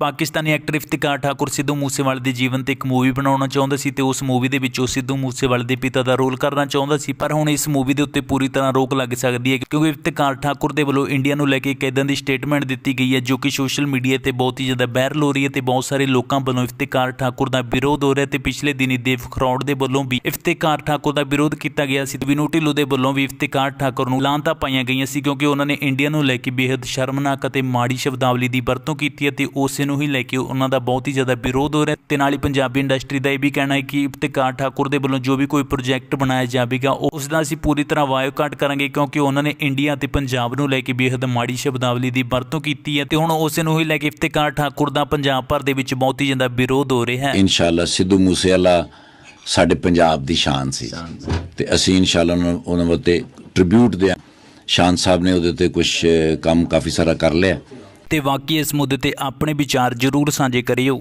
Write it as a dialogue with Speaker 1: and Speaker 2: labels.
Speaker 1: Pakistani actor Iftikhar Thakur Sidhu ਮੂਸੇਵਾਲੇ ਦੇ ਜੀਵਨ ਤੇ ਇੱਕ ਮੂਵੀ ਬਣਾਉਣਾ ਚਾਹੁੰਦਾ ਸੀ ਤੇ ਉਸ ਮੂਵੀ ਦੇ ਵਿੱਚ ਉਹ ਸਿੱਧੂ ਮੂਸੇਵਾਲੇ ਦੇ ਪਿਤਾ ਦਾ ਰੋਲ ਕਰਨਾ ਚਾਹੁੰਦਾ ਸੀ। ਪਰ ਹੁਣ ਇਸ ਮੂਵੀ ਦੇ ਉੱਤੇ ਪੂਰੀ ਤਰ੍ਹਾਂ ਰੋਕ ਲੱਗ ਸਕਦੀ ਹੈ ਕਿਉਂਕਿ ਇਫਤਿਕਾਰ ਠਾਕੁਰ ਦੇ ਵੱਲੋਂ ਇੰਡੀਆ ਨੂੰ ਲੈ ਕੇ ਇੱਕ ਇਦਾਂ ਦੀ ਸਟੇਟਮੈਂਟ ਦਿੱਤੀ ਗਈ ਹੈ ਜੋ ਕਿ ਸੋਸ਼ਲ ਮੀਡੀਆ ਤੇ ਬਹੁਤ ਹੀ ਜ਼ਿਆਦਾ ਵਾਇਰਲ ਹੋ ਰਹੀ ਹੈ ਤੇ ਬਹੁਤ ਸਾਰੇ ਲੋਕਾਂ ਵੱਲੋਂ ਇਫਤਿਕਾਰ ਠਾਕੁਰ ਦਾ ਵਿਰੋਧ ਹੋ ਰਿਹਾ ਤੇ ਪਿਛਲੇ ਦਿਨੀ ਦੇਵ ਖਰੌੜ ਦੇ ਵੱਲੋਂ ਵੀ ਇਫਤਿਕਾਰ ਠਾਕੁਰ ਦਾ ਵਿਰੋਧ ਕੀਤਾ ਗਿਆ ਸੀ ਤੇ ਢਿੱਲੋਂ ਦੇ ਵੱਲੋਂ ਵੀ ਇਫਤਿਕਾਰ ਠਾਕੁਰ ਨੂੰ ਲਾਂਤਾ ਪਾਈਆਂ ਗਈਆਂ ਸੀ ਕਿਉਂਕਿ ਉਹਨਾਂ ਨੇ ਇੰਡੀਆ ਨੂੰ ਲੈ ਕੇ ਬੇहद ਸ਼ਰਮਨਾਕ ਅਤੇ ਮਾੜੀ ਸ਼ਬਦਾਵਲੀ ਦੀ ਵਰਤੋਂ ਕੀਤੀ ਹੈ ਤੇ ਉਸੇ ਨੂੰ ਹੀ ਲੈ ਕੇ ਉਹਨਾਂ ਦਾ ਬਹੁਤ ਹੀ ਜ਼ਿਆਦਾ ਵਿਰੋਧ ਹੋ ਰਿਹਾ ਤੇ ਨਾਲ ਹੀ ਪੰਜਾਬੀ ਇੰਡਸਟਰੀ ਦਾ ਇਹ ਵੀ ਕਹਿਣਾ ਹੈ ਕਿ ਇਫਤਿਕਾਰ ਠਾਕੁਰ ਦੇ ਵੱਲੋਂ ਜੋ ਵੀ ਕੋਈ ਪ੍ਰੋਜੈਕਟ ਬਣਾਇਆ ਜਾਵੇਗਾ ਉਸ ਦਾ ਅਸੀਂ ਪੂਰੀ ਤਰ੍ਹਾਂ ਵਾਇਓਕਾਟ ਕਰਾਂਗੇ ਕਿਉਂਕਿ ਉਹਨਾਂ ਨੇ ਇੰਡੀਆ ਤੇ ਪੰਜਾਬ ਨੂੰ ਲੈ ਕੇ ਬੇहद ਮਾੜੀ ਸ਼ਬਦਾਵਲੀ ਦੀ ਵਰਤੋਂ ਕੀਤੀ ਹੈ ਤੇ ਹੁਣ ਉਸੇ ਨੂੰ ਹੀ ਲੈ ਕੇ ਇਫਤਿਕਾਰ ਠਾਕੁਰ ਦਾ ਪੰਜਾਬ ਭਰ ਦੇ ਵਿੱਚ ਬਹੁਤ ਹੀ ਜ਼ਿਆਦਾ ਵਿਰੋਧ ਹੋ ਰਿਹਾ ਹੈ।
Speaker 2: ਇਨਸ਼ਾਅੱਲਾ ਸਿੱਧੂ ਮੂਸੇਵਾਲਾ ਸਾਡੇ ਪੰਜਾਬ ਦੀ ਸ਼ਾਨ ਸੀ। ਤੇ ਅਸੀਂ ਇਨਸ਼ਾਅੱਲਾ ਉਹਨਾਂ ਉਹਨਾਂ ਟ੍ਰਿਬਿਊਟ ਦੇ ਸ਼ਾਨ ਸਾਹਿਬ ਨੇ ਉਹਦੇ ਤੇ ਕੁਝ ਕੰਮ ਕਾਫੀ ਸਾਰਾ ਕਰ ਲਿਆ।
Speaker 1: ਤੇ ਬਾਕੀ ਇਸ ਮੁੱਦੇ ਤੇ ਆਪਣੇ ਵਿਚਾਰ ਜ਼ਰੂਰ ਸਾਂਝੇ ਕਰਿਓ।